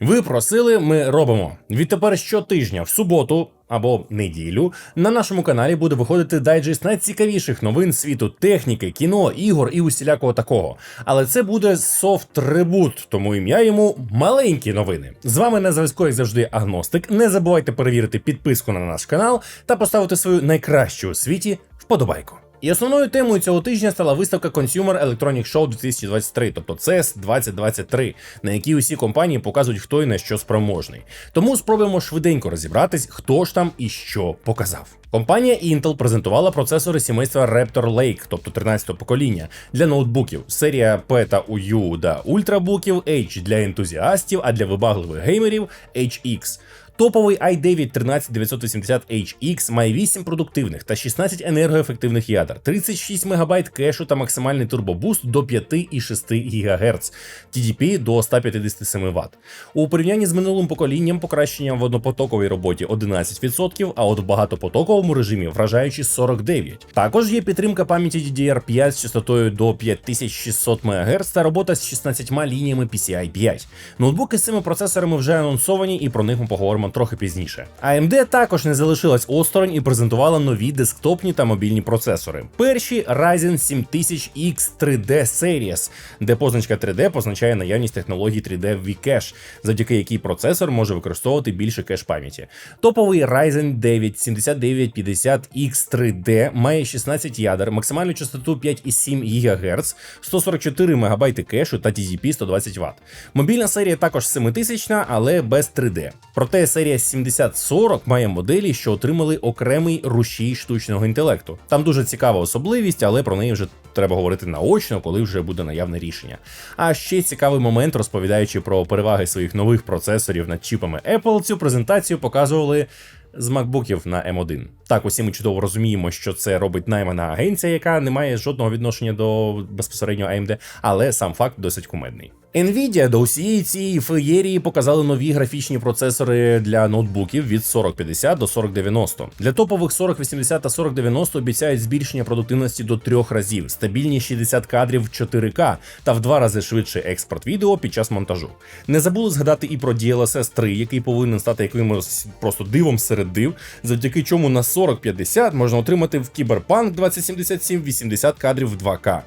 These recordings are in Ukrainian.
Ви просили, ми робимо. Відтепер щотижня в суботу або неділю на нашому каналі буде виходити дайджест найцікавіших новин світу техніки, кіно, ігор і усілякого такого. Але це буде софт ребут, тому ім'я йому маленькі новини. З вами на зв'язку, як завжди, агностик. Не забувайте перевірити підписку на наш канал та поставити свою найкращу у світі вподобайку. І основною темою цього тижня стала виставка Consumer Electronic Show 2023, тобто CES 2023, на якій усі компанії показують, хто і на що спроможний. Тому спробуємо швиденько розібратись, хто ж там і що показав. Компанія Intel презентувала процесори сімейства Raptor Lake, тобто 13-го покоління, для ноутбуків. Серія P та U для ультрабуків, H для ентузіастів, а для вибагливих геймерів HX. Топовий i9 13980HX має 8 продуктивних та 16 енергоефективних ядер, 36 МБ кешу та максимальний турбобуст до 5,6 ГГц, TDP до 157 Вт. У порівнянні з минулим поколінням покращення в однопотоковій роботі 11%, а от в багатопотоковому режимі вражаючи 49%. Також є підтримка пам'яті DDR5 з частотою до 5600 МГц та робота з 16 лініями PCI 5. Ноутбуки з цими процесорами вже анонсовані, і про них ми поговоримо трохи пізніше. AMD також не залишилась осторонь і презентувала нові десктопні та мобільні процесори. Перші Ryzen 7000X 3D Series, де позначка 3D позначає наявність технології 3D V-Cache, завдяки якій процесор може використовувати більше кеш пам'яті. Топовий Ryzen 9 7950X 3D має 16 ядер, максимальну частоту 5,7 ГГц, 144 МБ кешу та TDP 120 Вт. Мобільна серія також 7000, але без 3D. Проте серія 7040 має моделі, що отримали окремий рушій штучного інтелекту. Там дуже цікава особливість, але про неї вже треба говорити наочно, коли вже буде наявне рішення. А ще цікавий момент, розповідаючи про переваги своїх нових процесорів над чіпами Apple, цю презентацію показували. З макбуків на M1. Так, усі ми чудово розуміємо, що це робить наймана агенція, яка не має жодного відношення до безпосередньо AMD, але сам факт досить кумедний. Nvidia до усієї цієї феєрії показали нові графічні процесори для ноутбуків від 4050 до 4090. Для топових 4080 та 4090 обіцяють збільшення продуктивності до трьох разів, стабільні 60 кадрів 4К та в два рази швидший експорт відео під час монтажу. Не забули згадати і про DLSS 3, який повинен стати якимось просто дивом серед див, завдяки чому на 4050 можна отримати в Cyberpunk 2077 80 кадрів в 2К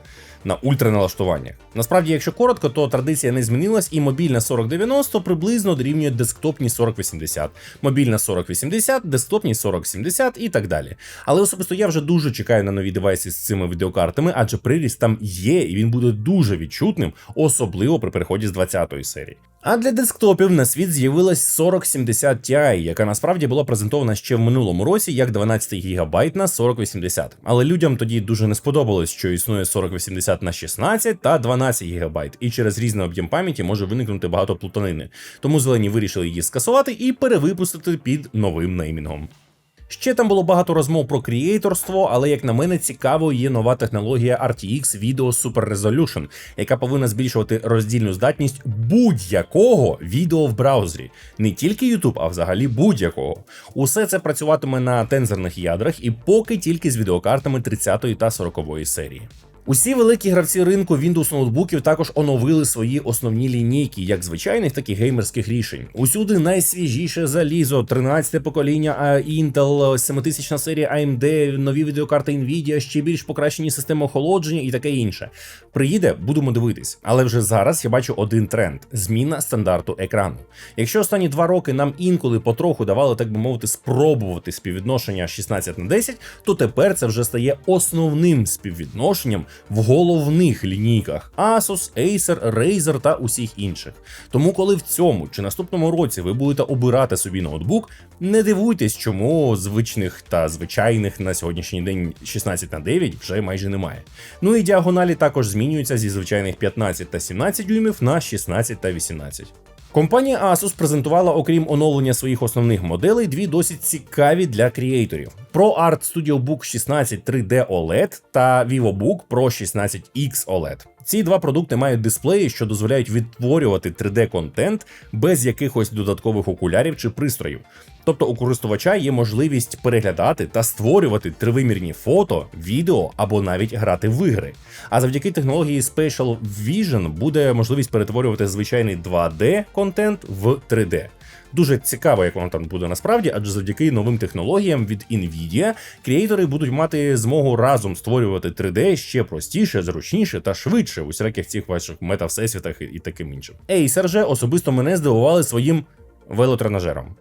на ультраналаштуваннях. Насправді, якщо коротко, то традиція не змінилась, і мобільна 4090 приблизно дорівнює десктопні 4080, мобільна 4080, десктопні 4070 і так далі. Але особисто я вже дуже чекаю на нові девайси з цими відеокартами, адже приріст там є, і він буде дуже відчутним, особливо при переході з 20-ї серії. А для десктопів на світ з'явилась 4070 Ti, яка насправді була презентована ще в минулому році як 12 ГБ на 4080. Але людям тоді дуже не сподобалось, що існує 4080 на 16 та 12 ГБ, і через різний об'єм пам'яті може виникнути багато плутанини. Тому зелені вирішили її скасувати і перевипустити під новим неймінгом. Ще там було багато розмов про крієйторство, але як на мене цікаво є нова технологія RTX Video Super Resolution, яка повинна збільшувати роздільну здатність будь-якого відео в браузері, не тільки YouTube, а взагалі будь-якого. Усе це працюватиме на тензорних ядрах і поки тільки з відеокартами 30 та 40 серії. Усі великі гравці ринку Windows ноутбуків також оновили свої основні лінійки, як звичайних, так і геймерських рішень. Усюди найсвіжіше залізо, 13 покоління Intel, 7000 серія AMD, нові відеокарти Nvidia, ще більш покращені системи охолодження і таке інше. Приїде, будемо дивитись. Але вже зараз я бачу один тренд: зміна стандарту екрану. Якщо останні два роки нам інколи потроху давали, так би мовити, спробувати співвідношення 16 на 10, то тепер це вже стає основним співвідношенням в головних лінійках Asus, Acer, Razer та усіх інших. Тому, коли в цьому чи наступному році ви будете обирати собі ноутбук, не дивуйтесь, чому звичних та звичайних на сьогоднішній день 16 на 9 вже майже немає. Ну і діагоналі також змінюються зі звичайних 15 та 17 дюймів на 16 та 18. Компанія Asus презентувала, окрім оновлення своїх основних моделей, дві досить цікаві для кріейторів: Pro Art Studio Book 16 3D OLED та VivoBook Pro 16X OLED. Ці два продукти мають дисплеї, що дозволяють відтворювати 3D-контент без якихось додаткових окулярів чи пристроїв. Тобто у користувача є можливість переглядати та створювати тривимірні фото, відео або навіть грати в ігри. А завдяки технології Spatial Vision буде можливість перетворювати звичайний 2D контент в 3D. Дуже цікаво, як воно там буде насправді, адже завдяки новим технологіям від Nvidia креатори будуть мати змогу разом створювати 3D ще простіше, зручніше та швидше у всяких цих ваших мета-всесвітах і таким іншим. Acer же особисто мене здивували своїм велотренажером,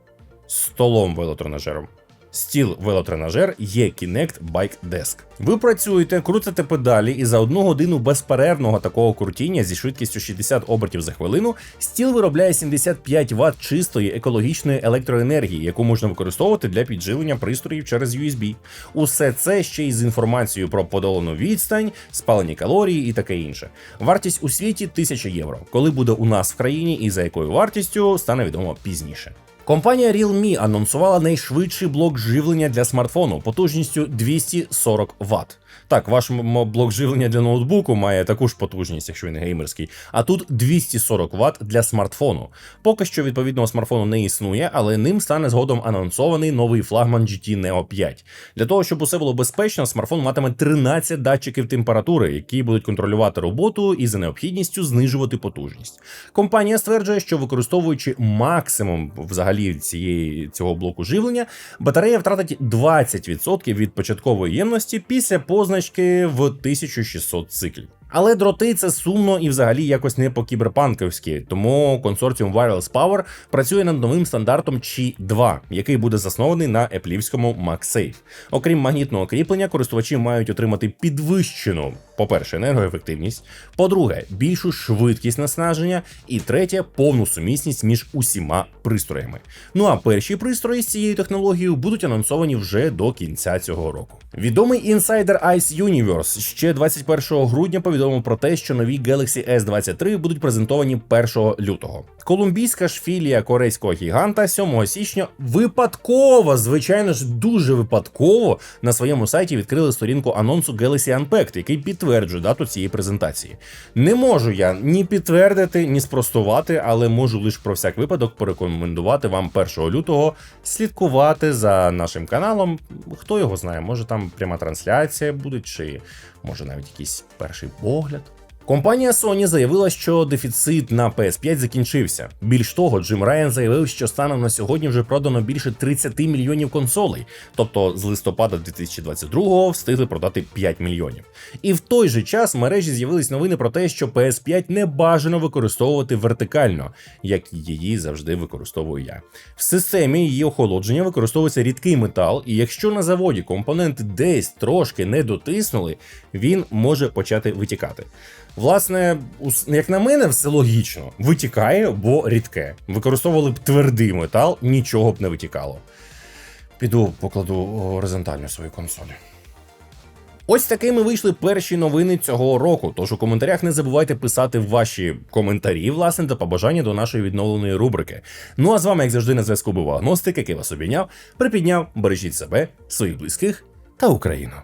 столом велотренажером. Стіл велотренажер є Kinect Bike Desk. Ви працюєте, крутите педалі, і за одну годину безперервного такого крутіння зі швидкістю 60 обертів за хвилину стіл виробляє 75 Вт чистої екологічної електроенергії, яку можна використовувати для підживлення пристроїв через USB. Усе це ще й з інформацією про подолану відстань, спалені калорії і таке інше. Вартість у світі 1000 євро. Коли буде у нас в країні і за якою вартістю, стане відомо пізніше. Компанія Realme анонсувала найшвидший блок живлення для смартфону потужністю 240 Вт. Так, ваш блок живлення для ноутбуку має таку ж потужність, якщо він геймерський, а тут 240 Вт для смартфону. Поки що відповідного смартфону не існує, але ним стане згодом анонсований новий флагман GT Neo 5. Для того, щоб усе було безпечно, смартфон матиме 13 датчиків температури, які будуть контролювати роботу і за необхідністю знижувати потужність. Компанія стверджує, що використовуючи максимум взагалі цієї цього блоку живлення, батарея втратить 20% від початкової ємності після позначки в 1600 циклів. Але дроти це сумно і взагалі якось не по кіберпанковськи, тому консорціум Wireless Power працює над новим стандартом Qi 2, який буде заснований на еплівському MagSafe. Окрім магнітного кріплення, користувачі мають отримати підвищену, по-перше, енергоефективність, по-друге, більшу швидкість наснаження, і третє повну сумісність між усіма пристроями. Ну а перші пристрої з цією технологією будуть анонсовані вже до кінця цього року. Відомий інсайдер Ice Universe ще 21 грудня повідомив про те, що нові Galaxy S23 будуть презентовані 1 лютого. Колумбійська ж філія корейського гіганта 7 січня випадково, звичайно ж, дуже випадково на своєму сайті відкрили сторінку анонсу Galaxy Unpacked, який підтверджує дату цієї презентації. Не можу я ні підтвердити, ні спростувати, але можу лише про всяк випадок порекомендувати вам 1 лютого слідкувати за нашим каналом. Хто його знає, може там пряма трансляція буде, чи може навіть якийсь перший погляд. Компанія Sony заявила, що дефіцит на PS5 закінчився. Більш того, Джим Райан заявив, що станом на сьогодні вже продано більше 30 мільйонів консолей, тобто з листопада 2022-го встигли продати 5 мільйонів. І в той же час в мережі з'явились новини про те, що PS5 не бажано використовувати вертикально, як її завжди використовую я. В системі її охолодження використовується рідкий метал, і якщо на заводі компоненти десь трошки не дотиснули, він може почати витікати. Власне, як на мене, все логічно. Витікає, бо рідке. Використовували б твердий метал, нічого б не витікало. Піду покладу горизонтально свою консоль. Ось такими вийшли перші новини цього року. Тож у коментарях не забувайте писати ваші коментарі, власне, та побажання до нашої відновленої рубрики. Ну а з вами, як завжди, на зв'язку був агностик, який вас обійняв, припідняв, бережіть себе, своїх близьких та Україну.